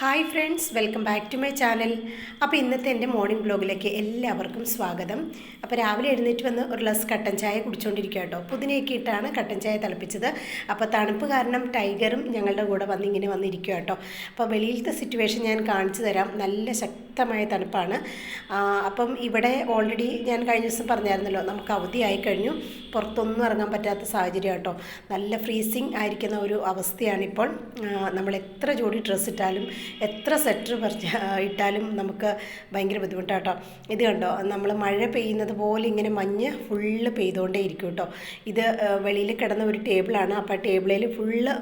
Hi friends welcome back to my channel അപ്പോൾ ഇന്നത്തെ എന്റെ മോർണിംഗ് ബ്ലോഗിലേക്ക് എല്ലാവർക്കും സ്വാഗതം. അപ്പോൾ രാവിലെ എഴുന്നേറ്റ് വന്ന് ഒരു ഗ്ലാസ് കട്ടൻ ചായ കുടിച്ചുകൊണ്ടിരിക്കുക കേട്ടോ പുതിനയൊക്കെ ഇട്ടാണ് കട്ടൻ ചായ തിളപ്പിച്ചത്. അപ്പോൾ തണുപ്പ് കാരണം ടൈഗറും ഞങ്ങളുടെ കൂടെ വന്ന് ഇങ്ങനെ വന്നിരിക്കുക കേട്ടോ അപ്പോൾ വെളിയിലത്തെ സിറ്റുവേഷൻ ഞാൻ കാണിച്ചു തരാം. നല്ല ശക്തമായ തണുപ്പാണ്. അപ്പം ഇവിടെ ഓൾറെഡി ഞാൻ കഴിഞ്ഞ ദിവസം പറഞ്ഞായിരുന്നല്ലോ നമുക്ക് അവധിയായി കഴിഞ്ഞു. പുറത്തൊന്നും ഇറങ്ങാൻ പറ്റാത്ത സാഹചര്യം കേട്ടോ നല്ല ഫ്രീസിങ് ആയിരിക്കുന്ന ഒരു അവസ്ഥയാണിപ്പോൾ നമ്മൾ എത്ര ജോഡി ഡ്രസ്സ് ഇട്ടാലും എത്ര സെറ്റർ പറഞ്ഞ ഇട്ടാലും നമുക്ക് ഭയങ്കര ബുദ്ധിമുട്ടാട്ടോ. ഇത് കണ്ടോ? നമ്മൾ മഴ പെയ്യുന്നത് പോലെ ഇങ്ങനെ മഞ്ഞ് ഫുള്ള് പെയ്തുകൊണ്ടേ ഇരിക്കും കേട്ടോ. ഇത് വെളിയിൽ കിടന്ന ഒരു ടേബിളാണ് അപ്പോൾ ആ ടേബിളിൽ ഫുള്ള്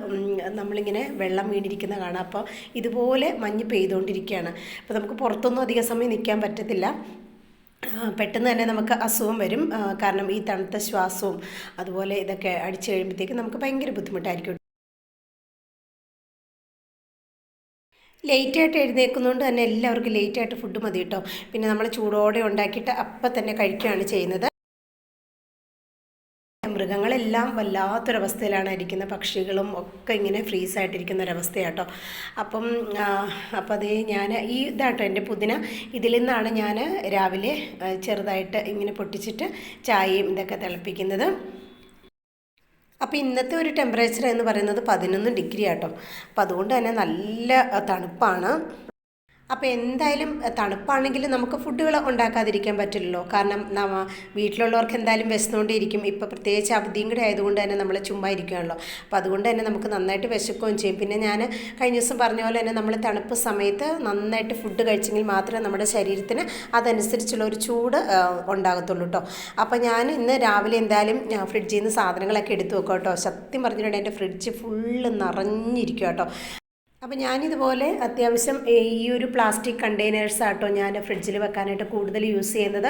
നമ്മളിങ്ങനെ വെള്ളം വീണിരിക്കുന്ന കാണാം. അപ്പോൾ ഇതുപോലെ മഞ്ഞ് പെയ്തുകൊണ്ടിരിക്കുകയാണ് അപ്പോൾ നമുക്ക് പുറത്തൊന്നും അധിക സമയം നിൽക്കാൻ പറ്റത്തില്ല. പെട്ടെന്ന് തന്നെ നമുക്ക് അസുഖം വരും. കാരണം ഈ തണുത്ത ശ്വാസവും അതുപോലെ ഇതൊക്കെ അടിച്ചു കഴിയുമ്പോഴത്തേക്ക് നമുക്ക് ഭയങ്കര ബുദ്ധിമുട്ടായിരിക്കും. ലേറ്റായിട്ട് എഴുന്നേൽക്കുന്നതുകൊണ്ട് തന്നെ എല്ലാവർക്കും ലേറ്റായിട്ട് ഫുഡ് മതി കേട്ടോ. പിന്നെ നമ്മൾ ചൂടോടെ ഉണ്ടാക്കിയിട്ട് അപ്പം തന്നെ കഴിക്കുകയാണ് ചെയ്യുന്നത്. മൃഗങ്ങളെല്ലാം വല്ലാത്തൊരവസ്ഥയിലാണ് ഇരിക്കുന്നത്. പക്ഷികളും ഒക്കെ ഇങ്ങനെ ഫ്രീസ് ആയിട്ടിരിക്കുന്ന ഒരവസ്ഥയാട്ടോ. അപ്പം അപ്പം അതേ ഞാൻ ഈ ഇതാട്ടോ എന്റെ പുതിന. ഇതിൽ നിന്നാണ് ഞാൻ രാവിലെ ചെറുതായിട്ട് ഇങ്ങനെ പൊട്ടിച്ചിട്ട് ചായയും ഇതൊക്കെ തിളപ്പിക്കുന്നത്. അപ്പോൾ ഇന്നത്തെ ഒരു ടെമ്പറേച്ചർ എന്ന് പറയുന്നത് പതിനൊന്ന് ഡിഗ്രി ആട്ടോ. അപ്പോൾ അതുകൊണ്ട് തന്നെ നല്ല തണുപ്പാണ്. അപ്പോൾ എന്തായാലും തണുപ്പാണെങ്കിൽ നമുക്ക് ഫുഡുകൾ ഉണ്ടാക്കാതിരിക്കാൻ പറ്റില്ലല്ലോ. കാരണം വീട്ടിലുള്ളവർക്ക് എന്തായാലും വിശന്നുകൊണ്ടിരിക്കും ഇപ്പോൾ പ്രത്യേകിച്ച് അവധിയും കൂടെ ആയതുകൊണ്ട് തന്നെ നമ്മൾ ചുമ്മാ ഇരിക്കുകയാണല്ലോ. അപ്പോൾ അതുകൊണ്ട് തന്നെ നമുക്ക് നന്നായിട്ട് വിശക്കുകയും ചെയ്യും. പിന്നെ ഞാൻ കഴിഞ്ഞ ദിവസം പറഞ്ഞ പോലെ തന്നെ നമ്മൾ തണുപ്പ് സമയത്ത് നന്നായിട്ട് ഫുഡ് കഴിച്ചെങ്കിൽ മാത്രമേ നമ്മുടെ ശരീരത്തിന് അതനുസരിച്ചുള്ള ഒരു ചൂട് ഉണ്ടാകത്തുള്ളൂ കേട്ടോ അപ്പോൾ ഞാൻ ഇന്ന് രാവിലെ എന്തായാലും ഫ്രിഡ്ജിൽ നിന്ന് സാധനങ്ങളൊക്കെ എടുത്തു വെക്കാം കേട്ടോ സത്യം പറഞ്ഞിട്ടുണ്ടെങ്കിൽ എന്റെ ഫ്രിഡ്ജ് ഫുള്ള് നിറഞ്ഞിരിക്കും കേട്ടോ അപ്പോൾ ഞാനിതുപോലെ അത്യാവശ്യം ഈ ഒരു പ്ലാസ്റ്റിക് കണ്ടെയ്നേഴ്സ് ആട്ടോ ഞാൻ ഫ്രിഡ്ജിൽ വെക്കാനായിട്ട് കൂടുതൽ യൂസ് ചെയ്യുന്നത്.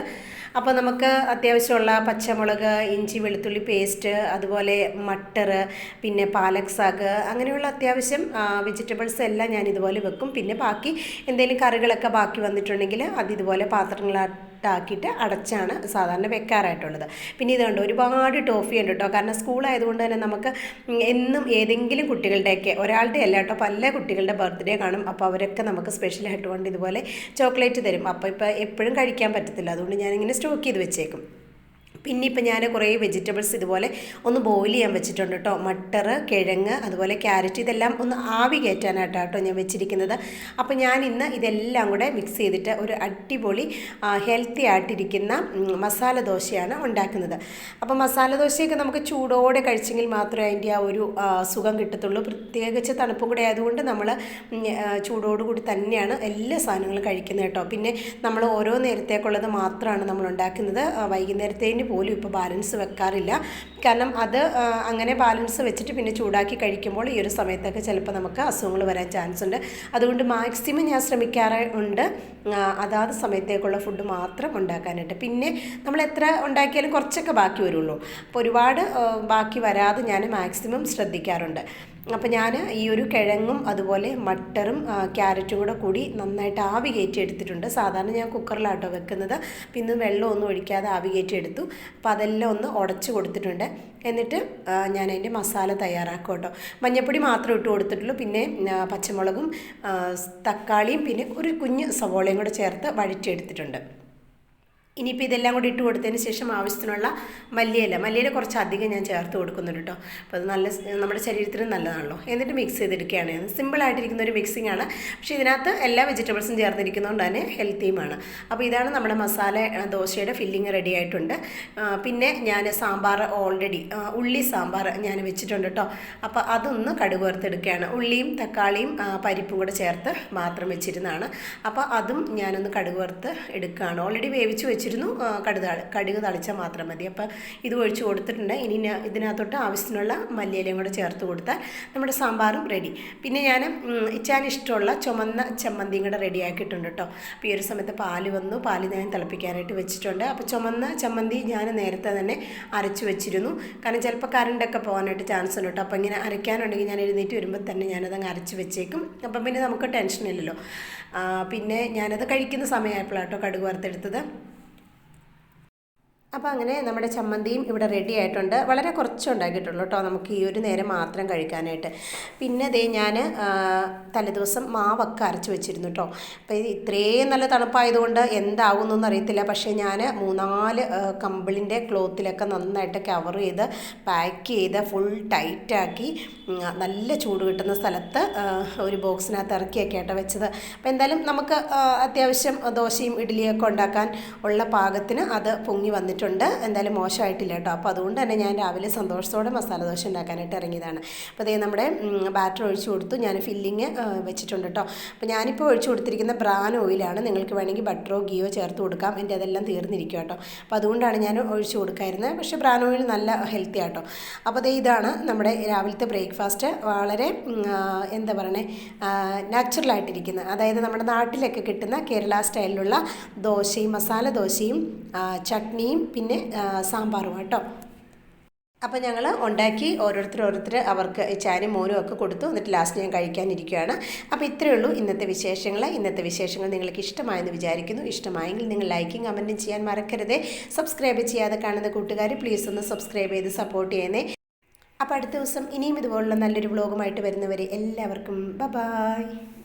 അപ്പോൾ നമുക്ക് അത്യാവശ്യമുള്ള പച്ചമുളക് ഇഞ്ചി വെളുത്തുള്ളി പേസ്റ്റ് അതുപോലെ മട്ടർ പിന്നെ പാലക് സാഗ് അങ്ങനെയുള്ള അത്യാവശ്യം വെജിറ്റബിൾസ് എല്ലാം ഞാൻ ഇതുപോലെ വെക്കും. പിന്നെ ബാക്കി എന്തെങ്കിലും കറികളൊക്കെ ബാക്കി വന്നിട്ടുണ്ടെങ്കിൽ അത് ഇതുപോലെ പാത്രങ്ങളാക്കിയിട്ട് അടച്ചാണ് സാധാരണ വെക്കാറായിട്ടുള്ളത്. പിന്നെ ഇത് കണ്ടോ ഒരുപാട് ടോഫി ഉണ്ട് കേട്ടോ. കാരണം സ്കൂളായതുകൊണ്ട് തന്നെ നമുക്ക് എന്നും ഏതെങ്കിലും കുട്ടികളുടെയൊക്കെ ഒരാളുടെ അല്ല കേട്ടോ പല കുട്ടികളുടെ ബർത്ത്ഡേ കാണും. അപ്പോൾ അവരൊക്കെ നമുക്ക് സ്പെഷ്യലായിട്ട് കൊണ്ട് ഇതുപോലെ ചോക്ലേറ്റ് തരും. അപ്പോൾ ഇപ്പോൾ എപ്പോഴും കഴിക്കാൻ പറ്റത്തില്ല. അതുകൊണ്ട് ഞാനിങ്ങനെ സ്റ്റോക്ക് ചെയ്ത് വെച്ചേക്കും. പിന്നെ ഇപ്പം ഞാൻ കുറേ വെജിറ്റബിൾസ് ഇതുപോലെ ഒന്ന് ബോയിൽ ചെയ്യാൻ വെച്ചിട്ടുണ്ട് കേട്ടോ. മട്ടർ കിഴങ്ങ് അതുപോലെ ക്യാരറ്റ് ഇതെല്ലാം ഒന്ന് ആവി കയറ്റാനായിട്ടാണ് കേട്ടോ ഞാൻ വെച്ചിരിക്കുന്നത്. അപ്പോൾ ഞാൻ ഇന്ന് ഇതെല്ലാം കൂടെ മിക്സ് ചെയ്തിട്ട് ഒരു അടിപൊളി ഹെൽത്തി ആയിട്ടിരിക്കുന്ന മസാല ദോശയാണ് ഉണ്ടാക്കുന്നത്. അപ്പോൾ മസാല ദോശയൊക്കെ നമുക്ക് ചൂടോടെ കഴിച്ചെങ്കിൽ മാത്രമേ അതിന്റെ ആ ഒരു സുഖം കിട്ടത്തുള്ളൂ. പ്രത്യേകിച്ച് തണുപ്പും കൂടെ ആയതുകൊണ്ട് നമ്മൾ ചൂടോടുകൂടി തന്നെയാണ് എല്ലാ സാധനങ്ങളും കഴിക്കുന്നത് കേട്ടോ. പിന്നെ നമ്മൾ ഓരോ നേരത്തേക്കുള്ളത് മാത്രമാണ് നമ്മൾ ഉണ്ടാക്കുന്നത്. വൈകുന്നേരത്തേന് പോലും ഇപ്പോൾ ബാലൻസ് വെക്കാറില്ല. കാരണം അത് അങ്ങനെ ബാലൻസ് വെച്ചിട്ട് പിന്നെ ചൂടാക്കി കഴിക്കുമ്പോൾ ഈ ഒരു സമയത്തൊക്കെ ചിലപ്പോൾ നമുക്ക് അസുഖങ്ങൾ വരാൻ ചാൻസ് ഉണ്ട്. അതുകൊണ്ട് മാക്സിമം ഞാൻ ശ്രമിക്കാറ് ഉണ്ട്. അതാത് സമയത്തേക്കുള്ള ഫുഡ് മാത്രം ഉണ്ടാക്കാനായിട്ട്. പിന്നെ നമ്മൾ എത്ര ഉണ്ടാക്കിയാലും കുറച്ചൊക്കെ ബാക്കി വരുള്ളൂ. അപ്പോൾ ഒരുപാട് ബാക്കി വരാതെ ഞാൻ മാക്സിമം ശ്രദ്ധിക്കാറുണ്ട്. അപ്പോൾ ഞാൻ ഈ ഒരു കിഴങ്ങും അതുപോലെ മട്ടറും ക്യാരറ്റും കൂടെ കൂടി നന്നായിട്ട് ആവി കയറ്റി എടുത്തിട്ടുണ്ട് സാധാരണ ഞാൻ കുക്കറിലാട്ടോ വെക്കുന്നത്. പിന്നെ വെള്ളമൊന്നും ഒഴിക്കാതെ ആവി കയറ്റി എടുത്തു അപ്പോൾ അതെല്ലാം ഒന്ന് ഉടച്ച് കൊടുത്തിട്ടുണ്ട്. എന്നിട്ട് ഞാൻ അതിന്റെ മസാല തയ്യാറാക്കും കേട്ടോ. മഞ്ഞപ്പൊടി മാത്രം ഇട്ട് കൊടുത്തിട്ടുള്ളൂ. പിന്നെ പച്ചമുളകും തക്കാളിയും പിന്നെ ഒരു കുഞ്ഞ് സവോളയും കൂടെ ചേർത്ത് വഴറ്റിയെടുത്തിട്ടുണ്ട്. ഇനിയിപ്പോൾ ഇതെല്ലാം കൂടി ഇട്ട് കൊടുത്തതിന് ശേഷം ആവശ്യത്തിനുള്ള മല്ലിയില. മല്ലിയില കുറച്ച് അധികം ഞാൻ ചേർത്ത് കൊടുക്കുന്നുണ്ട് കേട്ടോ. അപ്പോൾ അത് നല്ല നമ്മുടെ ശരീരത്തിന് നല്ലതാണല്ലോ. എന്നിട്ട് മിക്സ് ചെയ്തെടുക്കുകയാണ് സിമ്പിളായിട്ടിരിക്കുന്ന ഒരു മിക്സിംഗ് ആണ്. പക്ഷേ ഇതിനകത്ത് എല്ലാ വെജിറ്റബിൾസും ചേർത്തിരിക്കുന്നതുകൊണ്ട് തന്നെ ഹെൽത്തിയുമാണ് അപ്പോൾ ഇതാണ് നമ്മുടെ മസാല ദോശയുടെ ഫില്ലിങ് റെഡി ആയിട്ടുണ്ട്. പിന്നെ ഞാൻ സാമ്പാർ ഓൾറെഡി ഉള്ളി സാമ്പാർ ഞാൻ വെച്ചിട്ടുണ്ട് കേട്ടോ. അപ്പോൾ അതൊന്ന് കടുക് വറുത്തെടുക്കുകയാണ്. ഉള്ളിയും തക്കാളിയും പരിപ്പും കൂടെ ചേർത്ത് മാത്രം വെച്ചിരുന്നതാണ്. അപ്പോൾ അതും ഞാനൊന്ന് കടുക് വറുത്ത് എടുക്കുകയാണ്. ഓൾറെഡി വേവിച്ച് വെച്ചിരുന്നു. കടുക് കടുക് തളിച്ചാൽ മാത്രം മതി. അപ്പോൾ ഇത് ഒഴിച്ച് കൊടുത്തിട്ടുണ്ട്. ഇനി ഇതിനകത്തോട്ട് ആവശ്യത്തിനുള്ള മല്ലിയിലയും കൂടെ ചേർത്ത് കൊടുത്താൽ നമ്മുടെ സാമ്പാറും റെഡി പിന്നെ ഞാൻ ഇച്ചാൻ ഇഷ്ടമുള്ള ചുമന്ന ചമ്മന്തിയും കൂടെ റെഡി ആക്കിയിട്ടുണ്ട് കേട്ടോ. അപ്പോൾ ഈ ഒരു സമയത്ത് പാൽ വന്നു. പാൽ ഞാൻ തിളപ്പിക്കാനായിട്ട് വെച്ചിട്ടുണ്ട്. അപ്പോൾ ചുമന്ന ചമ്മന്തി ഞാൻ നേരത്തെ തന്നെ അരച്ച് വെച്ചിരുന്നു. കാരണം ചിലപ്പോൾ കറണ്ടൊക്കെ പോകാനായിട്ട് ചാൻസ് ഉണ്ട് കേട്ടോ. അപ്പോൾ ഇങ്ങനെ അരയ്ക്കാനുണ്ടെങ്കിൽ ഞാൻ എഴുന്നേറ്റ് വരുമ്പോൾ തന്നെ ഞാനതങ്ങ് അരച്ച് വെച്ചേക്കും. അപ്പം പിന്നെ നമുക്ക് ടെൻഷനില്ലല്ലോ പിന്നെ ഞാനത് കഴിക്കുന്ന സമയമായപ്പോഴാട്ടോ കടുക് വറുത്തെടുത്തത്. അപ്പോൾ അങ്ങനെ നമ്മുടെ ചമ്മന്തിയും ഇവിടെ റെഡി ആയിട്ടുണ്ട്. വളരെ കുറച്ച് ഉണ്ടാക്കിയിട്ടുള്ളൂ കേട്ടോ. നമുക്ക് ഈ ഒരു നേരം മാത്രം കഴിക്കാനായിട്ട്. പിന്നെ ദേ ഞാൻ തലേദിവസം മാവൊക്കെ അരച്ച് വെച്ചിരുന്നു കേട്ടോ. അപ്പോൾ ഇത് ഇത്രയും നല്ല തണുപ്പായതുകൊണ്ട് എന്താകുമെന്നൊന്നും അറിയത്തില്ല പക്ഷേ ഞാൻ മൂന്നാൽ കമ്പിളിന്റെ ക്ലോത്തിലൊക്കെ നന്നായിട്ട് കവർ ചെയ്ത് പാക്ക് ചെയ്ത് ഫുൾ ടൈറ്റാക്കി നല്ല ചൂട് കിട്ടുന്ന സ്ഥലത്ത് ഒരു ബോക്സിനകത്ത് ഇറക്കിയൊക്കെ ആട്ടോ വെച്ചത്. അപ്പോൾ എന്തായാലും നമുക്ക് അത്യാവശ്യം ദോശയും ഇഡ്ഡലിയൊക്കെ ഉണ്ടാക്കാൻ ഉള്ള പാകത്തിന് അത് പൊങ്ങി വന്നിട്ടുണ്ട്. എന്തായാലും മോശമായിട്ടില്ല കേട്ടോ. അപ്പോൾ അതുകൊണ്ട് തന്നെ ഞാൻ രാവിലെ സന്തോഷത്തോടെ മസാല ദോശ ഉണ്ടാക്കാനായിട്ട് ഇറങ്ങിയതാണ്. അപ്പോൾ അതേ നമ്മുടെ ബാറ്റർ ഒഴിച്ചു കൊടുത്തു. ഞാൻ ഫില്ലിങ് വെച്ചിട്ടുണ്ട് കേട്ടോ. അപ്പോൾ ഞാനിപ്പോൾ ഒഴിച്ചു കൊടുത്തിരിക്കുന്ന ബ്രാൻ ഓയിലാണ് നിങ്ങൾക്ക് വേണമെങ്കിൽ ബട്ടറോ ഗിയോ ചേർത്ത് കൊടുക്കാം. എന്റെ അതെല്ലാം തീർന്നിരിക്കും കേട്ടോ. അപ്പോൾ അതുകൊണ്ടാണ് ഞാൻ ഒഴിച്ചു കൊടുക്കായിരുന്നത്. പക്ഷേ ബ്രാൻ ഓയിൽ നല്ല ഹെൽത്തി ആട്ടോ. അപ്പോൾ അതേ ഇതാണ് നമ്മുടെ രാവിലത്തെ ബ്രേക്ക്ഫാസ്റ്റ് വളരെ എന്താ പറയണേ നാച്ചുറലായിട്ടിരിക്കുന്ന അതായത് നമ്മുടെ നാട്ടിലൊക്കെ കിട്ടുന്ന കേരള സ്റ്റൈലിലുള്ള ദോശയും മസാല ദോശയും ചട്നിയും പിന്നെ സാമ്പാറും കേട്ടോ അപ്പോൾ ഞങ്ങൾ ഉണ്ടാക്കി ഓരോരുത്തർ ഓരോരുത്തർ അവർക്ക് ചാനും മോനും ഒക്കെ കൊടുത്തു. എന്നിട്ട് ലാസ്റ്റ് ഞാൻ കഴിക്കാനിരിക്കുകയാണ്. അപ്പോൾ ഇത്രയേ ഉള്ളൂ ഇന്നത്തെ വിശേഷങ്ങൾ ഇന്നത്തെ വിശേഷങ്ങൾ നിങ്ങൾക്ക് ഇഷ്ടമായെന്ന് വിചാരിക്കുന്നു. ഇഷ്ടമായെങ്കിൽ നിങ്ങൾ ലൈക്കും കമന്റും ചെയ്യാൻ മറക്കരുത്. സബ്സ്ക്രൈബ് ചെയ്യാതെ കാണുന്ന കൂട്ടുകാർ പ്ലീസ് ഒന്ന് സബ്സ്ക്രൈബ് ചെയ്ത് സപ്പോർട്ട് ചെയ്യുന്നേ. അപ്പോൾ അടുത്ത ദിവസം ഇനിയും ഇതുപോലുള്ള നല്ലൊരു വ്ളോഗുമായിട്ട് വരുന്നവരെ എല്ലാവർക്കും ബ ബായ്